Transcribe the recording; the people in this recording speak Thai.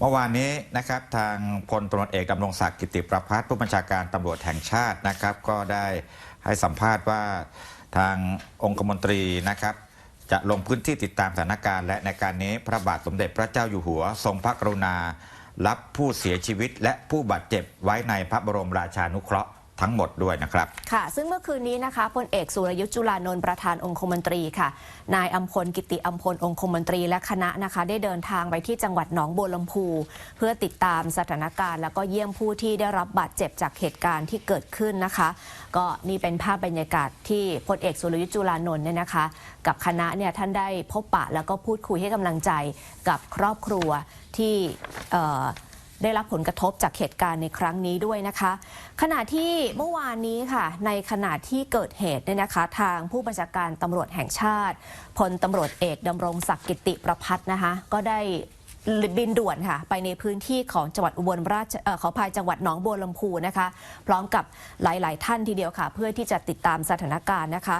เมื่อวานนี้นะครับทางพลตำรวจเอกดำรงศักดิ์กิติประพัฒน์ผู้บัญชาการตำรวจแห่งชาตินะครับ ก็ได้ให้สัมภาษณ์ว่าทางองคมนตรีนะครับ จะลงพื้นที่ติดตามสถานการณ์ และในการนี้พระบาทสมเด็จพระเจ้าอยู่หัว ทรงพระกรุณา รับผู้เสียชีวิตและผู้บาดเจ็บไว้ในพระบรมราชานุเคราะห์ ทั้งหมดด้วยนะครับ ค่ะ ซึ่งเมื่อคืนนี้นะคะพลเอกสุรยุทธ์จุลานนท์ประธานองคมนตรีค่ะ นายอัมพลกิติอัมพลองคมนตรีและคณะนะคะ ได้เดินทางไปที่จังหวัดหนองบัวลำพู เพื่อติดตามสถานการณ์ แล้วก็เยี่ยมผู้ที่ได้รับบาดเจ็บจากเหตุการณ์ที่เกิดขึ้นนะคะ ก็นี่เป็นภาพบรรยากาศที่พลเอกสุรยุทธ์จุลานนท์เนี่ยนะคะ กับคณะเนี่ยท่านได้พบปะแล้วก็พูดคุยให้กำลังใจกับครอบครัวที่ ได้รับผลกระทบจากเหตุการณ์ในครั้งนี้ด้วยนะคะ ขณะที่เมื่อวานนี้ค่ะ ในขณะที่เกิดเหตุเนี่ยนะคะ ทางผู้บัญชาการตำรวจแห่งชาติพลตำรวจเอกดำรงศักดิ์กิติประพัฒนะคะ ก็ได้บินด่วนค่ะ ไปในพื้นที่ของจังหวัดอุบลราชเขออภัยจังหวัดหนองบัวลำพูนะคะ พร้อมกับหลาย ๆ ท่านทีเดียวค่ะ เพื่อที่จะติดตามสถานการณ์นะคะ